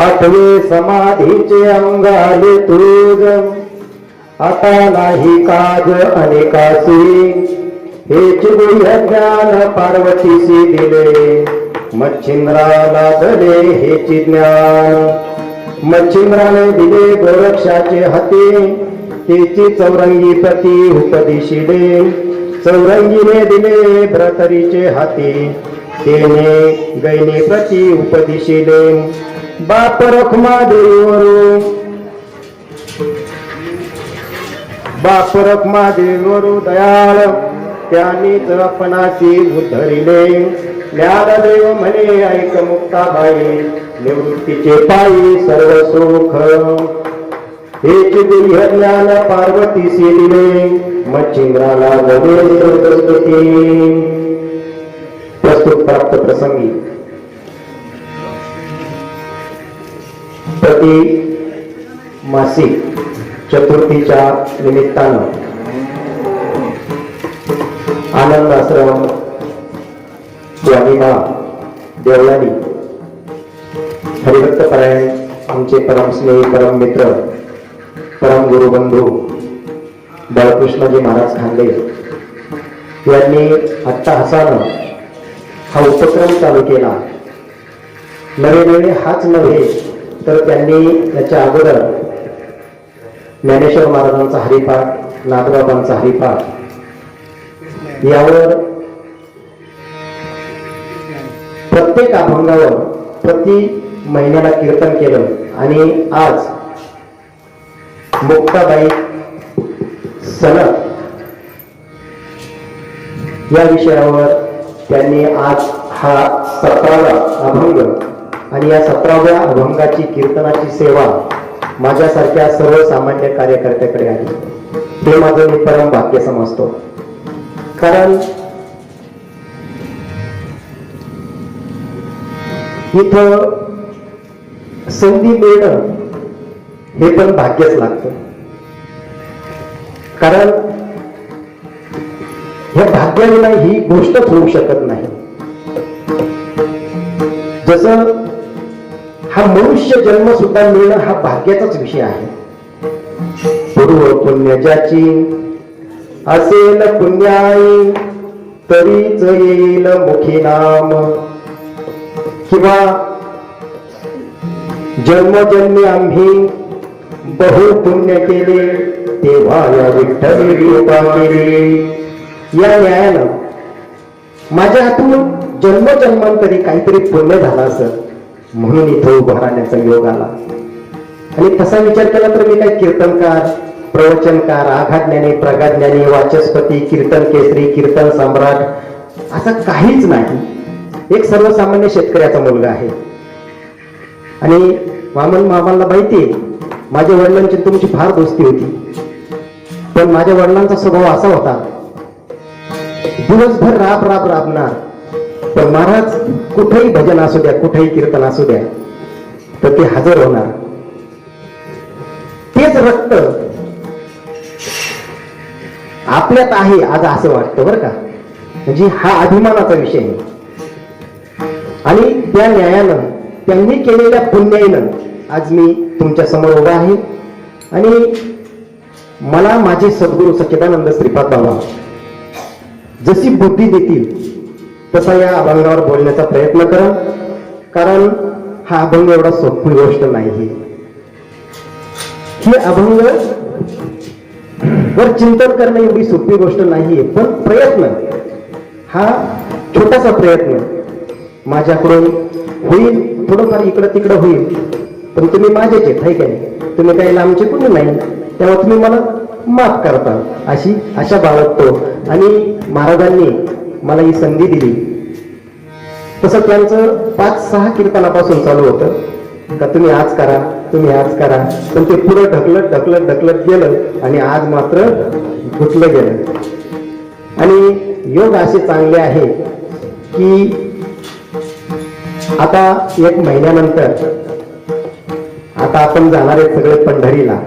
आठवे समाधीचे अंगाले तुज आता नाही काज अनेकासी हे गुह्य ज्ञान पार्वतीसी दिले. मच्छिंद्राला दले हेची ज्ञान मच्छिंद्राने दिले गोरक्षाचे हाती. तेची चौरंगी प्रती उपदिशिले चौरंगीने दिले भ्रतरीचे हाती. तेने गैने प्रती उपदिशिले बाप रखमा देवरू बाप रखमा देवरू दयाळ. त्यांनीच आपणाची उद्धरिले ज्ञानदेव म्हणे ऐक मुक्ताबाई. निवृत्तीचे पायी सर्व सुख. हेच दिव्य ज्ञान पार्वती दिले मच्छिंद्राला प्रस्तुत प्राप्त प्रसंगी. प्रति मासिक चतुर्थीच्या निमित्तानं. आनंद आश्रम स्वामीबा देवळानी हरिभक्तपरायण आमचे परमस्नेही परम मित्र परम गुरुबंधू बाळकृष्णजी महाराज खांडे यांनी हसानं हा उपक्रम चालू केला. नवे नवे हाच नव्हे तर त्यांनी त्याच्या अगोदर ज्ञानेश्वर महाराजांचा हरिपाठ नागबाबांचा हरिपाठ यावर प्रत्येक अभंगावर प्रति महिन्याला कीर्तन केलं. आणि आज मुक्ताबाई सनद या विषयावर त्यांनी आज हा सतरावा अभंग आणि या सतराव्या अभंगाची कीर्तनाची सेवा माझ्यासारख्या सर्वसामान्य कार्यकर्त्याकडे आली ते माझं मी परम भाग्य समजतो. कारण इथं संधी मिळणं हे पण भाग्यच लागतं. कारण ह्या भाग्याविना ही गोष्टच होऊ शकत नाही. जसं हा मनुष्य जन्म सुद्धा मिळणं हा भाग्याचाच विषय आहे. पूर्व पुण्य असेल पुण्याई तरीच येईल मुखी नाम. किंवा जन्मजन्मी आम्ही बहु पुण्य केले तेव्हा या विठ्ठल कृपा केली. या न्यायानं माझ्या हातून जन्मजन्मांतरी काहीतरी पुण्य झालं असं. म्हणून इथं उभं राहण्याचा योग आला. आणि तसा विचार केला तर मी काय कीर्तनकार प्रवचनकार आघाज्ञानी प्रगाज्ञानी वाचस्पती कीर्तन केसरी कीर्तन सम्राट असं काहीच नाही. एक सर्वसामान्य शेतकऱ्याचा मुलगा आहे. आणि वामन मामाला माहिती आहे माझ्या वडिलांची तुमची फार दोस्ती होती. पण माझ्या वडिलांचा स्वभाव असा होता दिवसभर राब राब राबणार. पण महाराज कुठेही भजन असू द्या कुठेही कीर्तन असू द्या तर ते हजर होणार. तेच रक्त आपल्यात आहे आज असं वाटतं बरं का. म्हणजे हा अभिमानाचा विषय आहे. आणि त्या न्यायानं त्यांनी केलेल्या पुण्याईनं आज मी तुमच्यासमोर उभा आहे. आणि मला माझे सद्गुरू सच्चिदानंद श्रीपाद बाबा जशी बुद्धी देतील तसा या अभंगावर बोलण्याचा प्रयत्न करा. कारण हा अभंग एवढा सोपी गोष्ट नाही हे अभंग वर चिंतन करणं एवढी सोपी गोष्ट नाहीये पण प्रयत्न हा छोटासा प्रयत्न माझ्याकडून होईल थोडंफार इकडं तिकडं होईल. पण तुम्ही माझेच आहेत हाय का तुम्ही काही लांबचे कुठे नाही. तेव्हा तुम्ही मला माफ करता. अशी आशा बाळगतो. आणि महाराजांनी मला ही संधी दिली. तसं त्यांचं पाच सहा कीर्तनापासून चालू होतं. का तुम्ही आज करा तुम्ही आज करा. पण ते पुढं ढकलत ढकलत ढकलत गेलं आणि आज मात्र घुटलं गेलं. आणि योग असे चांगले आहे की आता एक महिन्यानंतर आता आपण जाणार आहेत सगळे पंढरीला.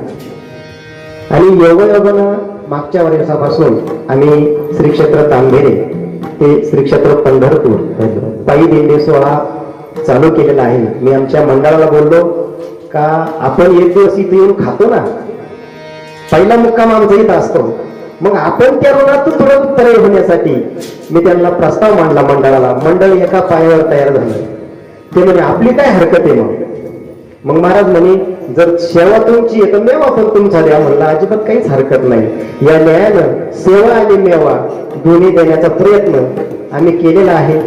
आणि योगयोगानं मागच्या वर्षापासून आम्ही श्री क्षेत्र तांबेरे ते श्री क्षेत्र पंढरपूर पायी दिंडी सोहळा चालू केलेला आहे. मी आमच्या मंडळाला बोललो का आपण एक दिवस इथे येऊन खातो ना? पहिला मुक्काम आमचा इथं असतो. मग आपण त्या रोगातून तुरंत उत्तरे होण्यासाठी मी त्यांना प्रस्ताव मांडला मंडळाला. मंडळ एका पायावर तयार झालं. ते म्हणजे आपली काय हरकत आहे मग? मग महाराज म्हणे जर सेवा तुमची आहे तर मेवा पण तुमचा द्या म्हणला अजिबात काहीच हरकत नाही. या न्यायानं सेवा आणि मेवा दोन्ही देण्याचा प्रयत्न आम्ही केलेला आहे.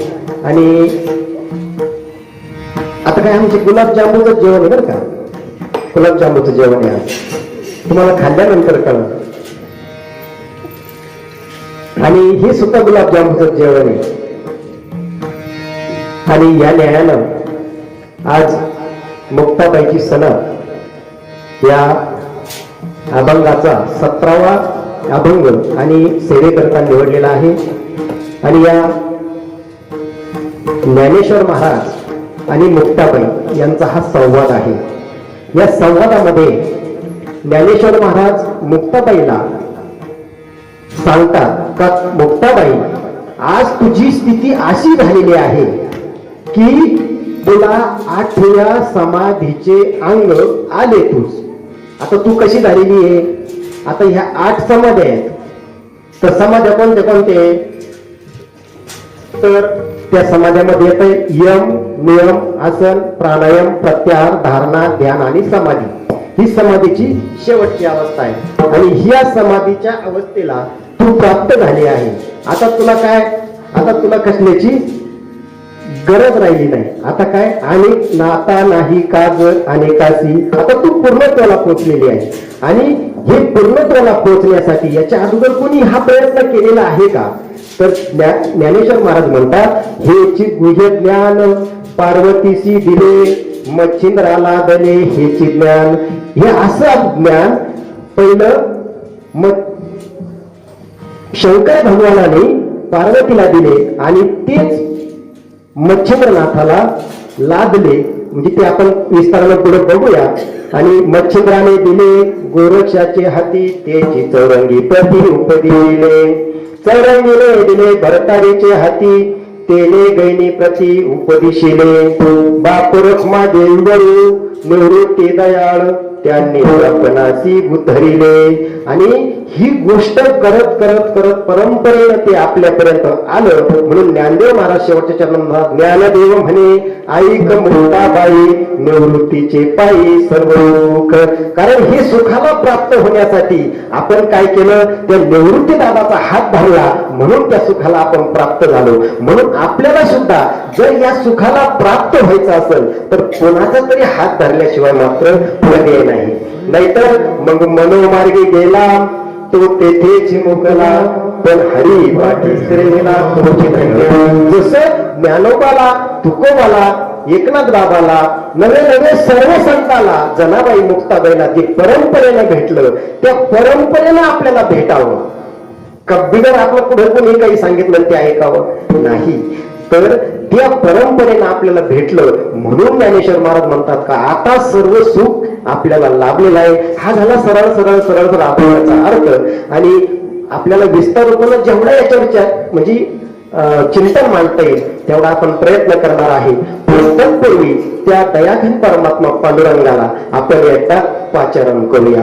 आणि आता काय आमचे गुलाबजामुनचं जेवण आहे बरं का? गुलाबजामुनचं जेवण आहे तुम्हाला खाल्ल्यानंतर कळलं. आणि हे सुद्धा गुलाबजामुनचं जेवण आहे. आणि या न्यायानं आज मुक्ताबाईची सनद या अभंगाचा सतरावा अभंग आणि सेवेकरता निवडलेला आहे. आणि या ज्ञानेश्वर महाराज आणि मुक्ताबाई यांचा हा संवाद आहे. या संवादामध्ये ज्ञानेश्वर महाराज मुक्ताबाईला सांगतात का मुक्ताबाई आज तुझी स्थिती अशी झालेली आहे की तुला आठव्या समाधीचे अंग आले तूच आता तू कशी झालेली आहे? आता ह्या आठ समाध्या आहेत. तर समाध्या कोणते कोणते तर त्या समाध्यामध्ये येत यम नियम आसन प्राणायाम प्रत्याहार धारणा ध्यान आणि समाधी. ही समाधीची शेवटची अवस्था आहे. आणि ह्या समाधीच्या अवस्थेला तू प्राप्त झाली आहे. आता तुला काय? आता तुला कसल्याची? गरज राहिली नाही. आता काय? अनेक नाता नाही का जर अनेकासी आता तू पूर्णत्वाला पोहोचलेली आहे. आणि हे पूर्णत्वाला पोहोचण्यासाठी याच्या अगोदर कोणी हा प्रयत्न केलेला आहे का? तर ज्ञानेश्वर महाराज म्हणतात हे गुह्य ज्ञान पार्वतीशी दिले मच्छिंद्राला दले हे ज्ञान. हे असं ज्ञान पहिलं मग शंकर भगवानाने पार्वतीला दिले आणि तेच मच्छिंद्रनाथाला लादले. म्हणजे ते आपण विस्ताराला पुढे बघूया. आणि मच्छिंद्राने दिले गोरक्षाचे हाती त्याची चौरंगी प्रति उपदिले चौरंगीने दिले भरतारीचे हाती तेने गैनी प्रति उपदिशिले बाप रखमा देवरू निवृत्ती दयाळ त्यांनी आपणासी धरिले आणि ही गोष्ट करत करत करत परंपरेनं ते आपल्यापर्यंत आलं. म्हणून ज्ञानदेव महाराज शेवटच्या चरणात ज्ञानदेव म्हणे ऐक बाई निवृत्तीचे पायी सर्व सुख कारण हे सुखाला प्राप्त होण्यासाठी आपण काय केलं? त्या निवृत्ती दादाचा हात धरला. म्हणून त्या सुखाला आपण प्राप्त झालो. म्हणून आपल्याला सुद्धा जर या सुखाला प्राप्त व्हायचं असेल तर कोणाचा तरी हात धरल्याशिवाय मात्र पुढे नाही. नाहीतर मग मनोमार्गी गेला. तो तेथे चिमुकला पण हरी पाठी श्रेणीला तुमची जसं ज्ञानोबाला तुकोबाला एकनाथ बाबाला नवे नवे सर्व संताला जनाबाई मुक्ताबाईला जे परंपरेनं भेटलं त्या परंपरेनं आपल्याला भेटावं. कब्बीगर आपलं पुढे कोणी काही सांगितलं ते ऐकावं? नाही. तर या परंपरेनं आपल्याला भेटलं म्हणून ज्ञानेश्वर महाराज म्हणतात का आता सर्व सुख आपल्याला लाभलेलं आहे. हा झाला सरळ सरळ सरळ राबवण्याचा अर्थ. आणि आपल्याला विस्तार होताना जेवढा याच्या चा- म्हणजे चिंतन मांडता येईल तेवढा आपण प्रयत्न करणार आहे. पण तत्पूर्वी त्या दयाघन परमात्मा पांडुरंगाला आपण एकदा पाचारण करूया.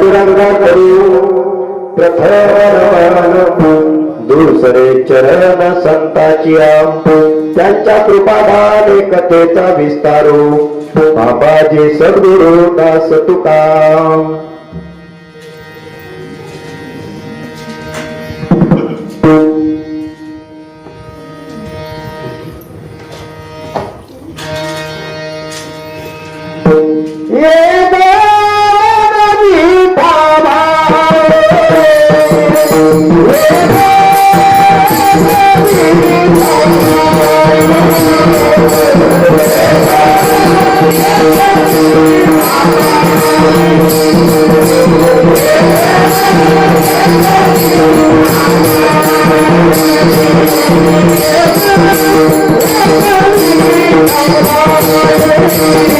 पांडुरंगा करू प्रथम दुसरे चरण संताची आंपू त्यांच्या कृपादान कथेचा विस्तारू. बाबाजी सद्गुरु दास तुकाम I'm sorry.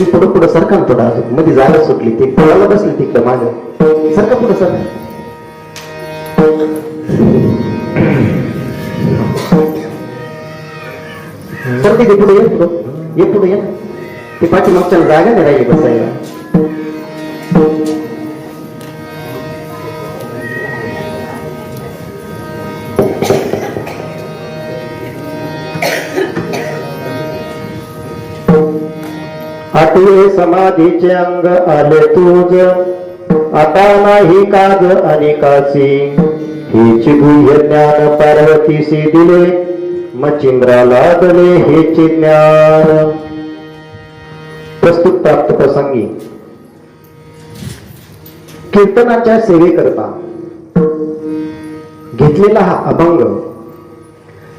तुम्ही पुढं पुढं सरका थोडा अजून मध्ये जागा सुटली ते पोळाला बसली तिकडं माझं सरका पुढं सर सर तिथे पुढे ये पुढं. ये पुढे ये. ते पाठीमागच्या जागा नाही राहिली बसायला. आठवे समाधीचे अंग आले तुझ. आता नाही काग अनेकाची हेची गुह्य ज्ञान पार्वतीसी दिले. मचिंद्रा लागले हेचे ज्ञान. प्रस्तुत प्राप्त प्रसंगी. कीर्तनाच्या सेवेकरता. घेतलेला हा अभंग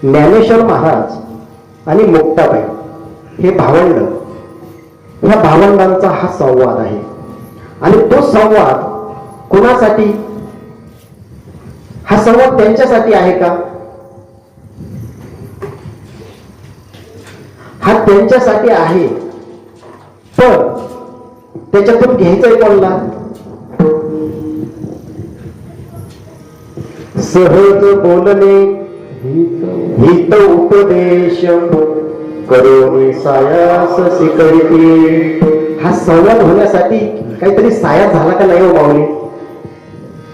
ज्ञानेश्वर महाराज आणि मुक्ताबाई हे भावंड ह्या भावंडांचा हा संवाद आहे. आणि तो संवाद कोणासाठी? हा संवाद त्यांच्यासाठी आहे का? हा त्यांच्यासाठी आहे. पण त्याच्यातून घ्यायचंय कोणला? सहज बोलणे हित उपदेश. करून सायास शिकविते हा संवाद होण्यासाठी काहीतरी सायास झाला का नाही हो माऊली?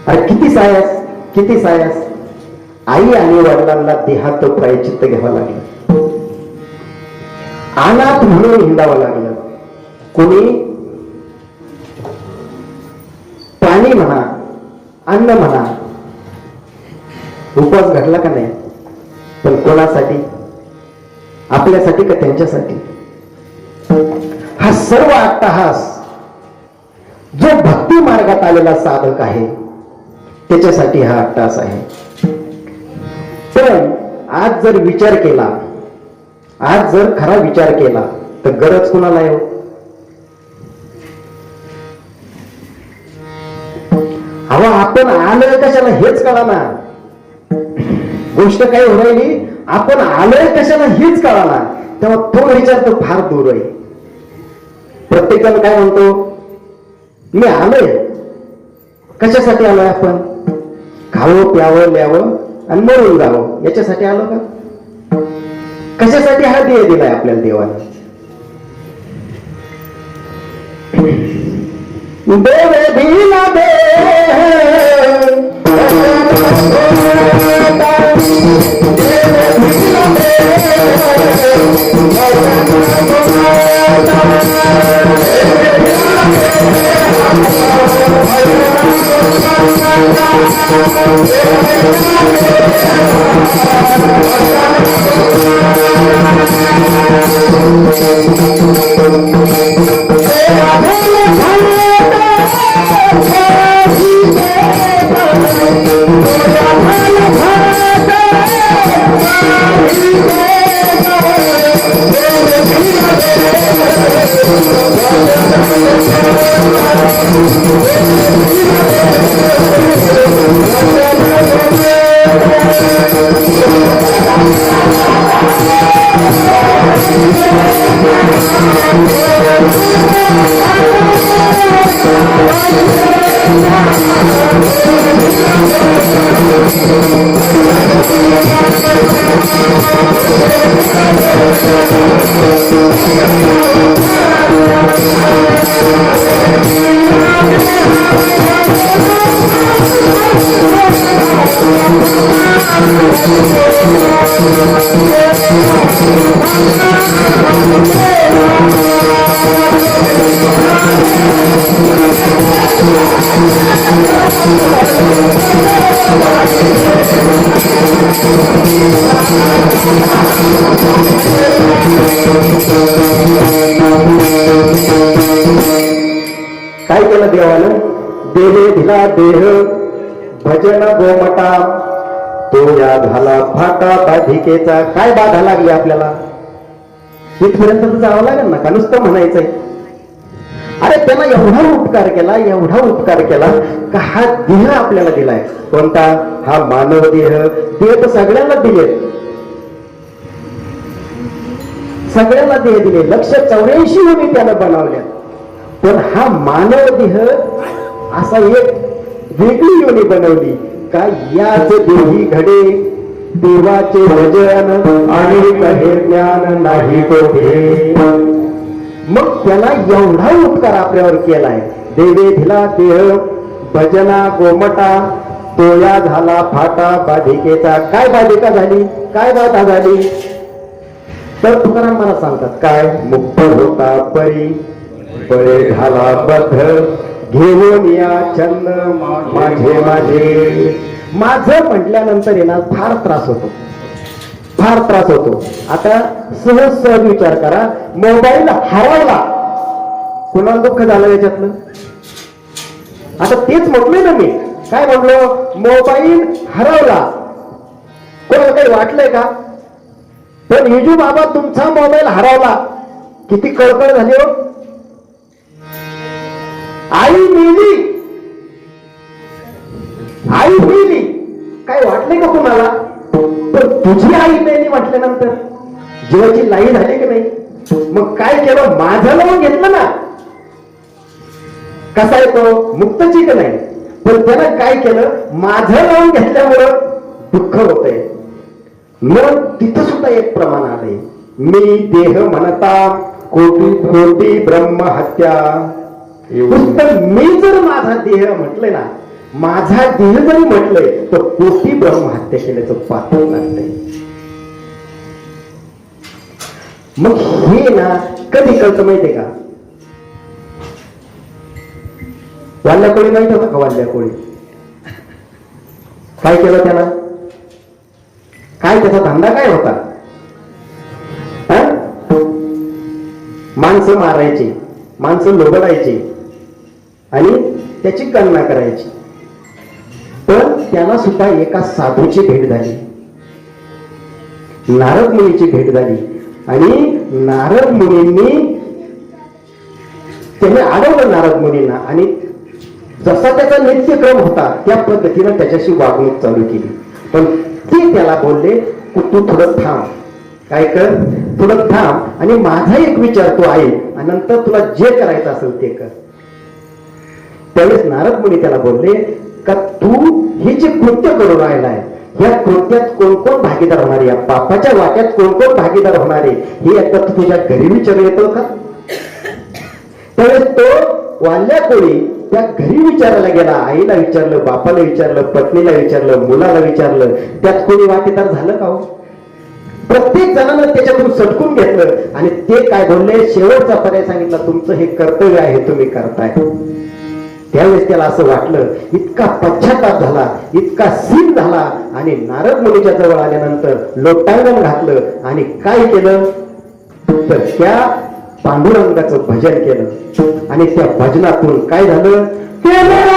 अरे किती सायास किती सायास. आई आणि वडिलांना देहात प्रायचित्त घ्यावं लागलं. अनाथ म्हणून हिंडावं लागलं. कोणी? पाणी म्हणा अन्न म्हणा. उपवास घडला का नाही? पण कोणासाठी? आपल्यासाठी का त्यांच्यासाठी? हा सर्व अट्टहास जो भक्ती मार्गात आलेला साधक आहे त्याच्यासाठी हा अट्टहास आहे. पण आज जर विचार केला आज जर खरा विचार केला तर गरज कुणाला आहे हो? हवा आपण आलं कशाला हेच कळा ना गोष्ट काही होईल आपण आलोय कशाला हेच कळाला तेव्हा तो विचार तर फार दूर आहे. प्रत्येकाला काय म्हणतो? मी आलोय. कशासाठी आलोय आपण? खावं प्यावं ल्यावं आणि मरून जावं. याच्यासाठी आलो का? कशासाठी हा देह दिलाय आपल्याला देवाने? देव. दिला काय बाधिकेचा काय बाधा लागली आपल्याला? इथपर्यंत तर जावं लागेल ना का? नुसतं म्हणायचंय. अरे त्याला एवढा उपकार केला एवढा उपकार केला का हा देह आपल्याला दिलाय. कोणता? हा मानव देह. देह तर सगळ्यांना दिले सगळ्यांना देह दिले. लक्ष चौऱ्याऐंशी होती त्यानं बनवल्या. पण हा मानव देह असा एक वेगळी योनी बनवली का याच देही घडे देवाचे भजन आणि कहे ज्ञान नाही कोठे? मग त्याला एवढा उपकार आपल्यावर केलाय. देवे दिला देह भजना गोमटा तोया झाला फाटा बाधिकेचा. काय बाधिका झाली? काय बाधा झाली? तर तुकाराम मला सांगतात काय? मुक्त होता परी बळे झाला बद्ध घेऊन या चंद माझे माझे. माझं म्हटल्यानंतर येणार फार त्रास होतो. फार त्रास होतो. आता सहज सहज विचार करा. मोबाईल हरवला. कुणाला दुःख झालं याच्यातलं आता तेच म्हटलोय ना मी. काय म्हटलो? मोबाईल हरवला. कोणाला काही वाटलंय का? पण हिजू बाबा तुमचा मोबाईल हरवला. किती कळकळ झाली हो. आई मेली. आई मेली. काय वाटले का कुणाला पण तुझी आई मेली म्हटल्यानंतर जीवाची लाई झाली की नाही? मग काय केलं? माझं नाव घेतलं ना. कसा आहे तो? मुक्तची का नाही? पण त्यानं काय केलं? माझं नाव घेतल्यामुळं दुःख होतंय. मग तिथं सुद्धा एक प्रमाण आले मी देह म्हणता कोटी कोटी ब्रह्म हत्या नुसतं मी जर माझा देह म्हटलंय ना माझा देह जरी म्हटलंय तर कोटी ब्रह्महत्या केल्याचं पातळ लागतंय मग हे ना कधी कळतं माहितीये का? वाल्या कोळी माहीत होता का वाल्या कोळी काय केलं त्याला काय त्याचा धंदा काय होता? माणसं मारायची माणसं लोबडायची आणि त्याची गणना करायची. पण त्याला सुद्धा एका साधूची भेट झाली. नारद मुनीची भेट झाली. आणि नारद मुनींनी त्याने अडवलं नारद मुनींना. आणि जसा त्याचा नित्यक्रम होता त्या पद्धतीनं त्याच्याशी वागणूक चालू केली. पण ते त्याला बोलले "तू थोडं थांब. काय कर? थोडं थांब. आणि माझा एक विचार तो आहे. आणि नंतर तुला जे करायचं असेल ते कर. त्यावेळेस नारद मुनी त्याला बोलले का तू जे कृत्य करून राहिलाय या कृत्यात कोण कोण भागीदार होणार या पापाच्या वाट्यात कोण कोण भागीदार होणार आहे? हे एकदा तू तुझ्या घरी विचार येतो का? त्यावेळेस तो वाल्या कोळी त्या घरी विचारायला गेला आईला विचारलं बापाला विचारलं पत्नीला विचारलं मुलाला विचारलं त्यात कोणी वाटेदार झालं का हो? प्रत्येक जणांना त्याच्यातून सटकून घेतलं आणि ते काय बोलले? शेवटचा पर्याय सांगितला तुमचं हे कर्तव्य आहे तुम्ही करताय. त्यावेळेस त्याला असं वाटलं इतका पश्चाताप झाला इतका सीन झाला आणि नारद मुलीच्या जवळ आल्यानंतर लोटांगण घातलं आणि काय केलं? तर त्या पांडुरंगाचं भजन केलं. आणि त्या भजनातून काय झालं? केलं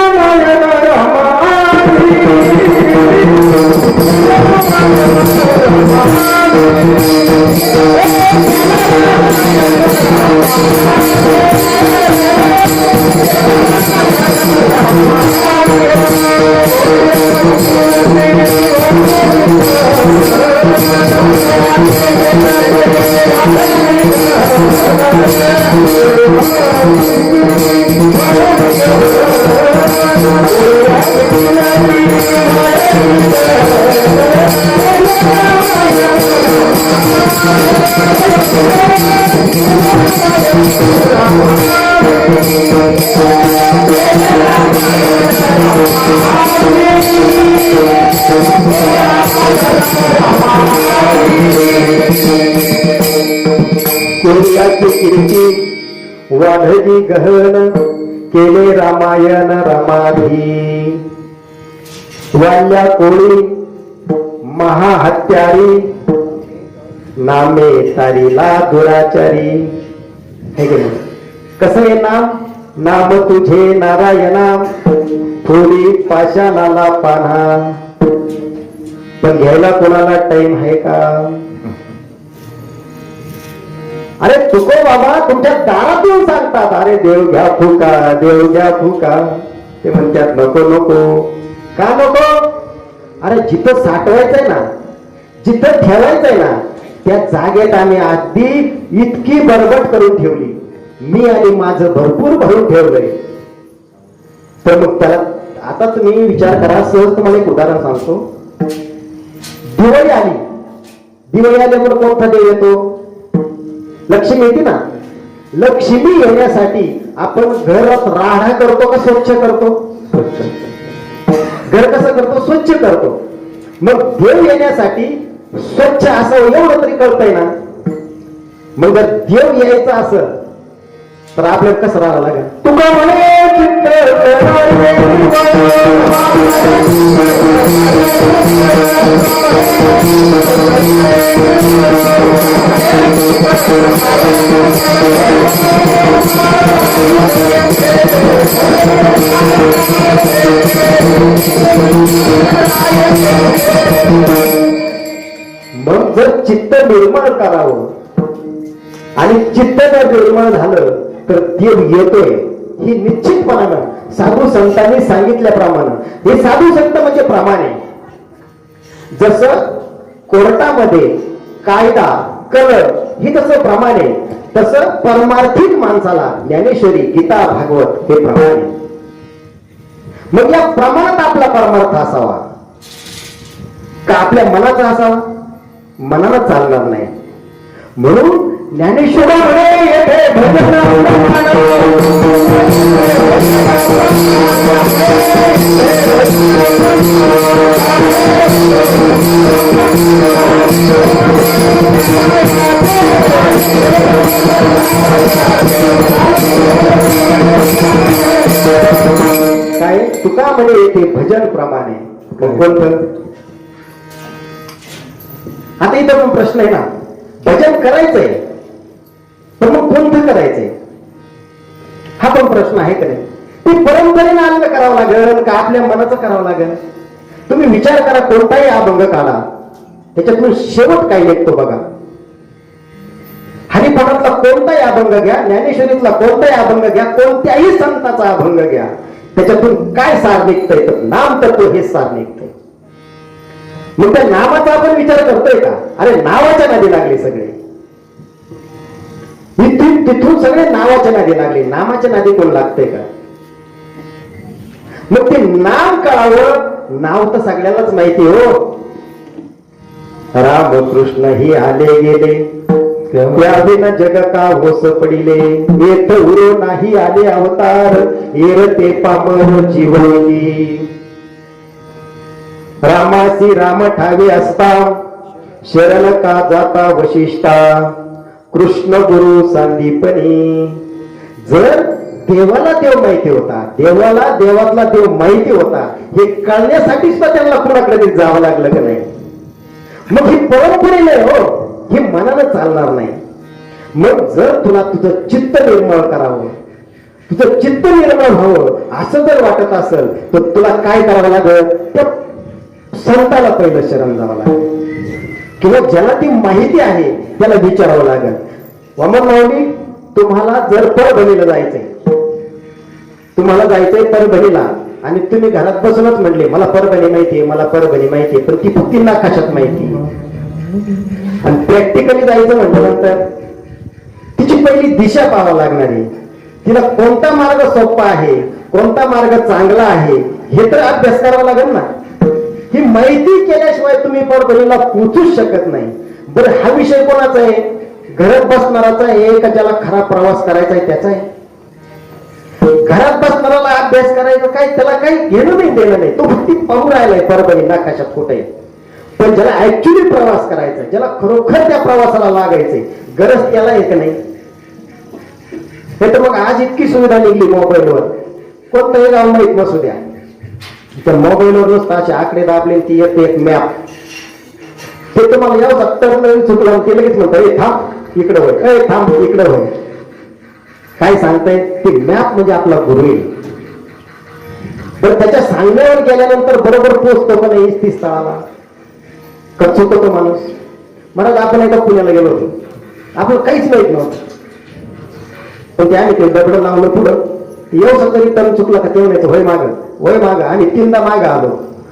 वाल्या कोळी महाहत्यारी नामे तारीला दुराचारी. हे की कसं आहे नाम? नाम तुझे नारायणा. थोडी पाषाणाला पाना पण घ्यायला कोणाला टाइम आहे का? अरे तुको बाबा तुमच्या दारात येऊन सांगतात. अरे देव घ्या फुका देव घ्या फुका. ते म्हणतात नको नको. का नको? अरे जिथं साठवायचंय ना जिथं ठेवायचंय ना त्या जागेत आम्ही अगदी इतकी बरबट करून ठेवली. मी आणि माझं भरपूर भरून ठेवलंय. तर मग त्याला आता तुम्ही विचार करा सहज तुम्हाला एक उदाहरण सांगतो. दिवाळी आली. दिवाळी आल्यावर कोणता देव येतो? लक्ष्मी येते ना? लक्ष्मी येण्यासाठी आपण घरात राहणा करतो का स्वच्छ करतो? करतो स्वच्छ करतो. मग देव येण्यासाठी स्वच्छ असावं एवढं तरी कळतंय ना. मग जर देव यायचं असं तर आपल्याला कसं राहावं लागेल? तुका म्हणे मग जर चित्त निर्माण करावं आणि चित्त जर निर्माण झालं तर देव येतोय. ही निश्चितपणानं साधू संतांनी सांगितल्याप्रमाणे. हे साधू संत म्हणजे प्रमाणे. जसं कोर्टामध्ये कायदा कलर ही तसं प्रमाणे तसं परमार्थिक माणसाला ज्ञानेश्वरी गीता भागवत हे प्रमाणे. मग या प्रमाणात आपला परमार्थ असावा. का आपल्या मनाचा असावा? मनाला चालणार नाही. म्हणून ज्ञानेश्वरा म्हणे येथे भजन काय? तुका म्हणे येथे भजन प्रमाणे. आता इथं पण प्रश्न आहे ना. भजन करायचंय. पण मग कोणतं करायचंय? हा पण प्रश्न आहे का नाही? ते परंपरेने आलेलं करावं लागेल का आपल्या मनाचं करावं लागेल? तुम्ही विचार करा कोणताही अभंग काढा. त्याच्यातून शेवट काय निघतो बघा. हरिपणातला कोणताही अभंग घ्या ज्ञानेश्वरीतला कोणताही अभंग घ्या कोणत्याही संताचा अभंग घ्या. त्याच्यातून काय सार निघतंय? तर नाम तत्व हे सार निघतंय. मग त्या नामाचा आपण विचार करतोय का? अरे नावाच्या नादी लागले सगळे. तिथून तिथून सगळे नावाच्या नादी लागले. नामाच्या नादी कोण लागते का? मग ते नाम कळावं. नाव तर सगळ्यालाच माहिती हो. राम कृष्ण ही आले गेले. त्याविन जग का होस पडिले? येत उरो नाही आले अवतार. येर ते पामर जीवली रामासी राम ठावे असता. शरण का जाता वशिष्ठा. कृष्ण गुरु संदीपनी. जर देवाला देव माहिती होता देवाला देवातला देव माहिती होता हे कळण्यासाठी सुद्धा त्यांना कुणाकडे जावं लागलं का नाही? मग ही नाही हो हे मनानं चालणार नाही. मग जर तुला तुझं चित्त निर्माण करावं तुझं चित्त निर्माण व्हावं असं जर वाटत असेल तर तुला काय करावं लागेल? त्या संताला पहिलं शरण जावं लागेल. किंवा ज्याला ती माहिती आहे त्याला विचारावं लागेल. वामन माऊली तुम्हाला जर परभणीला जायचंय. तुम्हाला जायचंय परभणीला. आणि तुम्ही घरात बसूनच म्हणले मला परभणी माहितीये मला परभणी माहितीये पण ती फक्त नाकाशात माहिती आणि प्रॅक्टिकली जायचं म्हटल्यानंतर तिची पहिली दिशा पाहावं लागणार आहे. तिला कोणता मार्ग सोपा आहे कोणता मार्ग चांगला आहे हे तर अभ्यास करावा लागेल ना. ही माहिती केल्याशिवाय तुम्ही परभणीला पोचूच शकत नाही. बरं हा विषय कोणाचा आहे? घरात बसणाराचा आहे का ज्याला खरा प्रवास करायचा आहे त्याचा आहे? घरात बसणाऱ्याला अभ्यास करायचा काय? त्याला काही घेणं नाही देणं नाही. तो भक्ती पाहून राहिलाय परभणी नाकाशात कुठे पण ज्याला ऍक्च्युली प्रवास करायचा ज्याला खरोखर त्या प्रवासाला लागायचंय गरज त्याला एक नाही. नाही तर मग आज इतकी सुविधा निघली मोबाईलवर. कोणतंही गाव माहीत नसू द्या. त्या मोबाईलवर नुसतं असे आकडे दाबले ती येते एक मॅप ते तुम्हाला या सत्तर नवीन चुकलं ते लगेच म्हणतं ए थांब इकडे होय. ए थांब इकडे होय. काय सांगताय? ते मॅप म्हणजे आपला गुरु येईल पण त्याच्या सांगण्यावर गेल्यानंतर बरोबर पोचतो का नाही ती स्थळाला? कचवतो तो माणूस? महाराज आपण एकदा पुण्याला गेलो होतो. आपलं काहीच माहीत नव्हतं. पण ते आम्ही ते दगड लावलं पुढं. येऊ समजा टर्म चुकला का तेव्हा वय माग. वय माग आणि तीनदा माग आलो.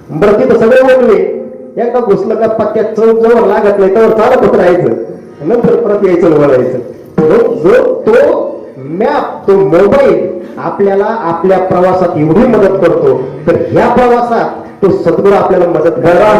बरं तिथं सगळे ओढले. एकदा घुसलं का पक्क्या चौक जवळ लागत नाही त्यावर चालत होत राहायचं. नंतर परत यायचं वळायचं. तो जो तो मॅप तो मोबाईल आपल्याला आपल्या प्रवासात एवढी मदत करतो. तर ह्या प्रवासात तो सद्गुरू आपल्याला मदत करा